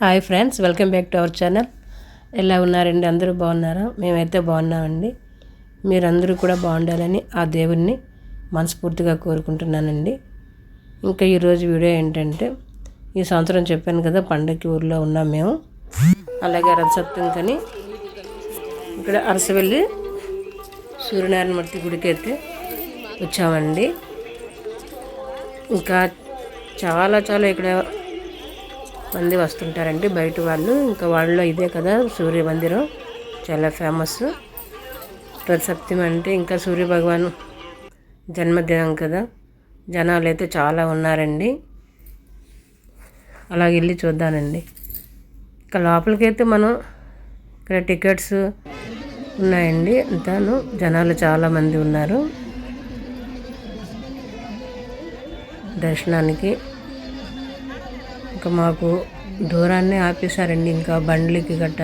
Hi friends welcome back to our channel. ఎలా ఉన్నారండి? అందరూ బాగున్నారా? మేమైతే బాగున్నామండి. మీరందరూ కూడా బాగుండాలని ఆ దేవుణ్ణి మనస్ఫూర్తిగా కోరుకుంటున్నానండి. ఇంకా ఈరోజు వీడియో ఏంటంటే ఈ సంవత్సరం చెప్పాను కదా పండగకి ఊర్లో ఉన్నాం మేము. అలాగే రథసప్తమికని ఇక్కడ అరసవెల్లి సూర్యనారాయణమూర్తి గుడికి అయితే వచ్చామండి. ఇంకా చాలా చాలా ఇక్కడ మంది వస్తుంటారండి బయట వాళ్ళు. ఇంకా వాళ్ళలో ఇదే కదా సూర్య మందిరం. చాలా ఫేమస్ రథసప్తమి అంటే ఇంకా సూర్య భగవాన్ జన్మదినం కదా. జనాలు అయితే చాలా ఉన్నారండి. అలాగ వెళ్ళి చూద్దానండి. ఇంకా లోపలికైతే మనం ఇక్కడ టికెట్స్ ఉన్నాయండి. అంతాను జనాలు చాలామంది ఉన్నారు. దర్శనానికి. ఇంకా మాకు దూరాన్నే ఆపేశారండి. ఇంకా బండ్లకి గట్ట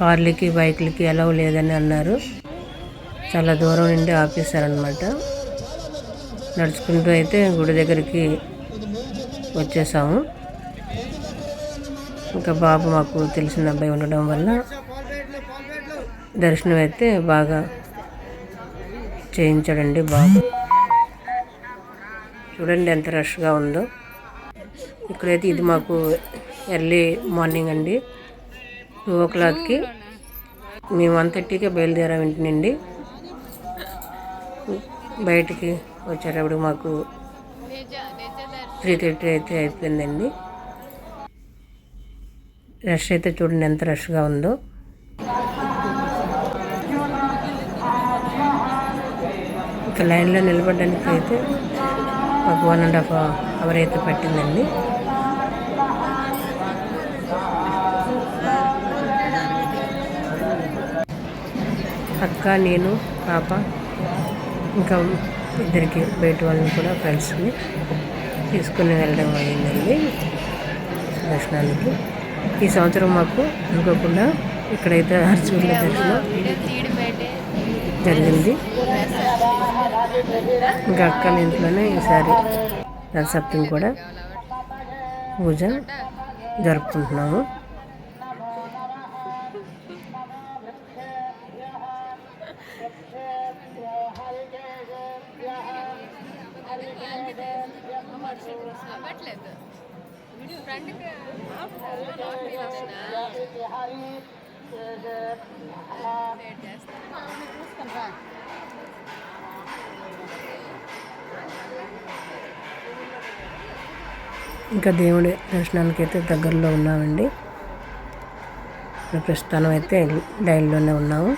కార్లకి బైక్లకి ఎలా లేదని అన్నారు. చాలా దూరం నుండి ఆపేశారనమాట నడుచుకుంటూ అయితే గుడి దగ్గరికి వచ్చేసాము. ఇంకా బాబు మాకు తెలిసిన అబ్బాయి ఉండడం వల్ల దర్శనం అయితే బాగా చేయించాడండి బాబు. చూడండి ఎంత రష్గా ఉందో. ఇక్కడైతే ఇది మాకు ఎర్లీ మార్నింగ్ అండి. టూ ఓ క్లాక్కి మేము వన్ థర్టీకే బయలుదేరాం ఇంటి నుండి. బయటికి వచ్చేటప్పుడు మాకు త్రీ థర్టీ అయితే అయిపోయిందండి. రష్ అయితే చూడండి ఎంత రష్గా ఉందో. ఇక లైన్లో నిలబడడానికి అయితే ఒక వన్ అండ్ హాఫ్ అవర్ అయితే పట్టిందండి. అక్క నేను పాప ఇంకా ఇద్దరికి బయట వాళ్ళని కూడా ఫ్రెండ్స్ని తీసుకుని వెళ్ళడం అయిందండి దర్శనానికి. ఈ సంవత్సరం మాకు అనుకోకుండా ఇక్కడైతే అర్జునుల దర్శనం జరిగింది. ఇంకా అక్కల ఇంట్లోనే ఈసారి రథసప్తమి కూడా పూజ జరుపుకుంటున్నాము. ఇంకా దేవుడి దర్శనానికి అయితే దగ్గరలో ఉన్నామండి. ప్రస్తుతానం ప్రస్తుతం అయితే డైల్లోనే ఉన్నాము.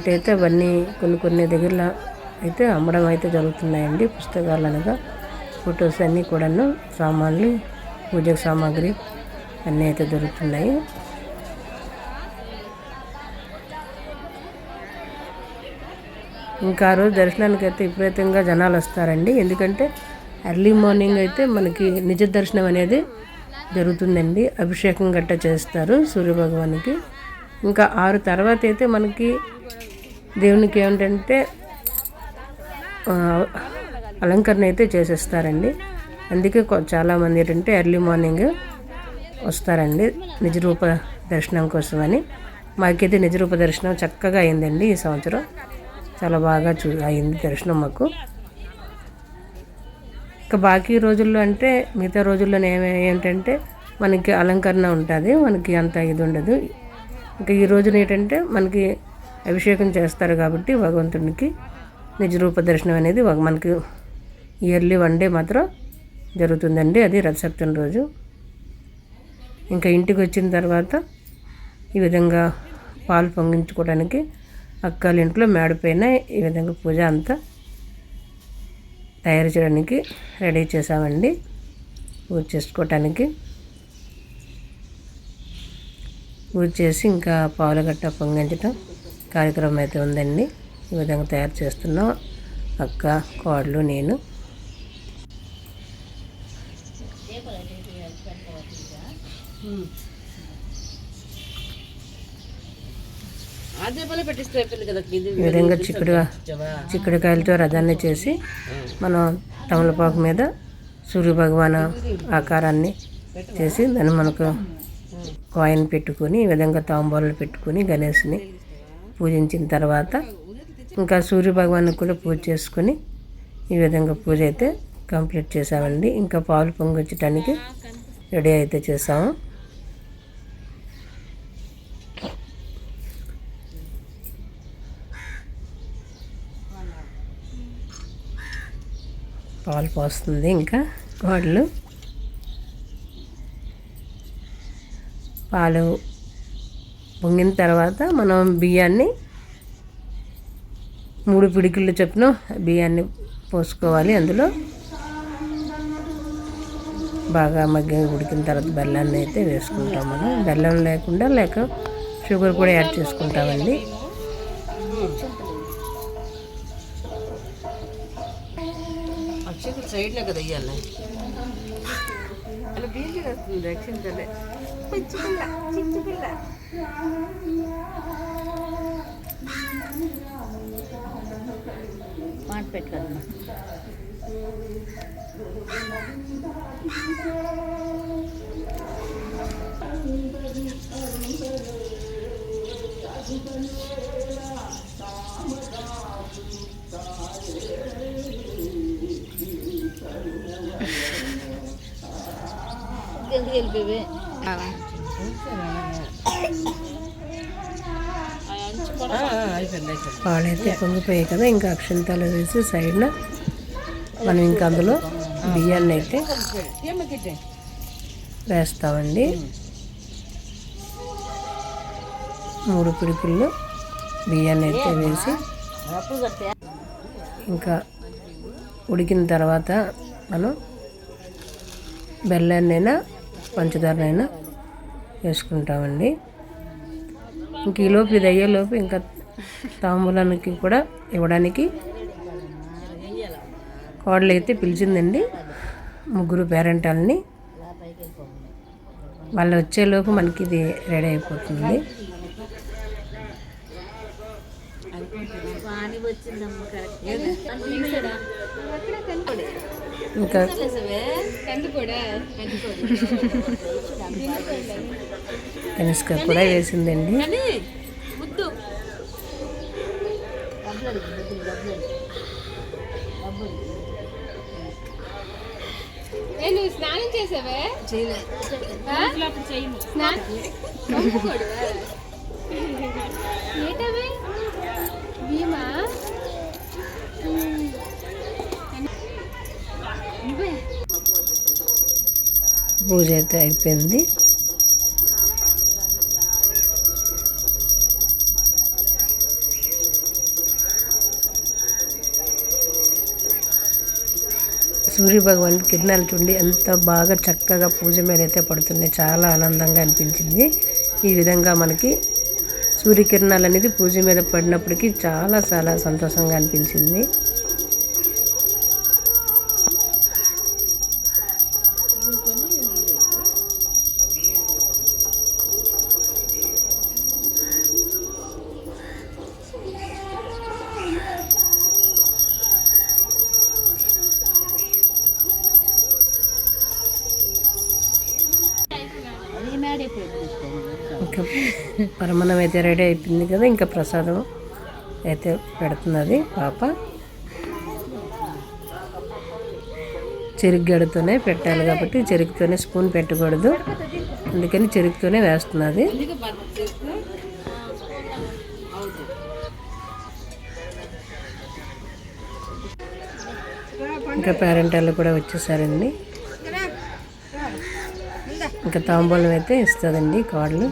నైట్ అయితే అవన్నీ కొన్ని కొన్ని దగ్గర అయితే అమ్మడం అయితే జరుగుతున్నాయండి. పుస్తకాలు అనగా ఫొటోస్ అన్నీ కూడాను సామాన్లు పూజకు సామాగ్రి అన్నీ అయితే దొరుకుతున్నాయి. ఇంకా ఆ రోజు దర్శనానికి అయితే విపరీతంగా జనాలు వస్తారండి. ఎందుకంటే ఎర్లీ మార్నింగ్ అయితే మనకి నిజ దర్శనం అనేది జరుగుతుందండి. అభిషేకం గట్ట చేస్తారు సూర్యభగవానికి. ఇంకా ఆరు తర్వాత అయితే మనకి దేవునికి ఏమిటంటే అలంకరణ అయితే చేసేస్తారండి. అందుకే చాలామంది ఏంటంటే ఎర్లీ మార్నింగ్ వస్తారండి నిజరూప దర్శనం కోసమని. మాకైతే నిజరూప దర్శనం చక్కగా అయిందండి ఈ సంవత్సరం. చాలా బాగా చూ అయింది దర్శనం మాకు. ఇంకా బాకీ రోజుల్లో అంటే మిగతా రోజుల్లో ఏమే ఏంటంటే మనకి అలంకరణ ఉంటుంది మనకి అంత ఇది ఉండదు. ఇంకా ఈ రోజున ఏంటంటే మనకి అభిషేకం చేస్తారు కాబట్టి భగవంతునికి నిజరూప దర్శనం అనేది మనకి ఇయర్లీ వన్ డే మాత్రం జరుగుతుందండి. అది రథసప్తమి రోజు. ఇంకా ఇంటికి వచ్చిన తర్వాత ఈ విధంగా పాలు పొంగించుకోవడానికి అక్కల ఇంట్లో మేడపైన ఈ విధంగా పూజ అంతా తయారు చేయడానికి రెడీ చేసామండి పూజ చేసుకోవటానికి. పూజ చేసి ఇంకా పాలు గట్ట పొంగించటం కార్యక్రమం అయితే ఉందండి. ఈ విధంగా తయారు చేస్తున్నాం. అక్క కోడలు నేను. ఈ విధంగా చిక్కుడు చిక్కుడుకాయలతో రథాన్ని చేసి మనం తమలపాకు మీద సూర్య భగవాన్ ఆకారాన్ని చేసి దాన్ని మనకు కాయిన్ పెట్టుకొని ఈ విధంగా తాంబూలాలు పెట్టుకొని గణేష్ని పూజించిన తర్వాత ఇంకా సూర్య భగవానికి కూడా పూజ చేసుకొని ఈ విధంగా పూజ అయితే కంప్లీట్ చేసామండి ఇంకా పాలు పొంగించడానికి రెడీ అయితే చేసాము పాలు పోస్తుంది ఇంకా కోడలు పాలు పొంగిన తర్వాత మనం బియ్యాన్ని మూడు పిడికిళ్ళు చొప్పున బియ్యాన్ని పోసుకోవాలి. అందులో బాగా మగ్గి ఉడికిన తర్వాత బెల్లాన్ని అయితే వేసుకుంటాం మనం. బెల్లం లేకుండా లేక షుగర్ కూడా యాడ్ చేసుకుంటామండి. సైడ్లో కదా ఇయ్యాలి. అలా బీజీ వస్తుంది అక్షంతలే మాట పెట్టుకోదమ్మా ఎందుకు వెళ్ళిపోయి అయిపోయింది పాలైతే పొంగిపోయాయి కదా ఇంకా అక్షంతాలు వేసి సైడ్న మనం ఇంకా అందులో బియ్యాన్ని అయితే వేస్తామండి. మూడు పిడుపులు బియ్యాన్ని అయితే వేసి ఇంకా ఉడికిన తర్వాత మనం బెల్లాన్నైనా పంచదారనైనా వేసుకుంటామండి. ఇంక ఈలోపు ఇది అయ్యేలోపు ఇంకా తాంబూలానికి కూడా ఇవ్వడానికి కోడలు అయితే పిలిచిందండి. ముగ్గురు పేరెంటాలని. వాళ్ళు వచ్చేలోపు మనకి ఇది రెడీ అయిపోతుంది. వచ్చిందమ్మ కరెక్ట్. ఇంకా కనిష్క కూడా వేసిందండి. నువ్వు స్నానం చేసావే? చేయలేదు స్నానం ఏటవే? భీమా? పూజ అయితే అయిపోయింది. సూర్య భగవాన్ కిరణాలు చూడండి ఎంత బాగా చక్కగా పూజ మీద అయితే పడుతున్నాయి చాలా ఆనందంగా అనిపించింది. ఈ విధంగా మనకి సూర్యకిరణాలు అనేది పూజ మీద పడినప్పటికీ చాలా చాలా సంతోషంగా అనిపించింది. పరమాన్నం అయితే రెడీ అయిపోయింది కదా ఇంకా ప్రసాదం అయితే పెడుతున్నది పాప. చెరుగ్గడతోనే పెట్టాలి కాబట్టి చెరుకుతోనే స్పూన్ పెట్టకూడదు. అందుకని చెరుకుతోనే వేస్తున్నది. ఇంకా పేరెంట్ వాళ్ళు కూడా వచ్చేసారండి. ఇంకా తాంబూలం అయితే ఇస్తుందండి కాళ్ళు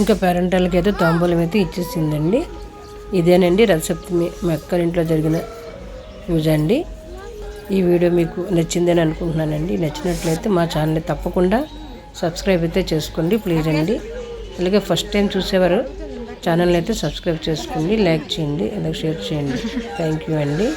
ఇంకా పేరెంట్ అయితే తాంబూలం అయితే ఇచ్చేసిందండి. ఇదేనండి రథసప్తమి మా ఇంట్లో జరిగిన పూజ అండి. ఈ వీడియో మీకు నచ్చిందని అనుకుంటున్నానండి. నచ్చినట్లయితే మా ఛానల్ని తప్పకుండా సబ్స్క్రైబ్ అయితే చేసుకోండి ప్లీజ్ అండి. అలాగే ఫస్ట్ టైం చూసేవారు ఛానల్ని అయితే సబ్స్క్రైబ్ చేసుకోండి లైక్ చేయండి అలాగే షేర్ చేయండి. థ్యాంక్ యూ అండి.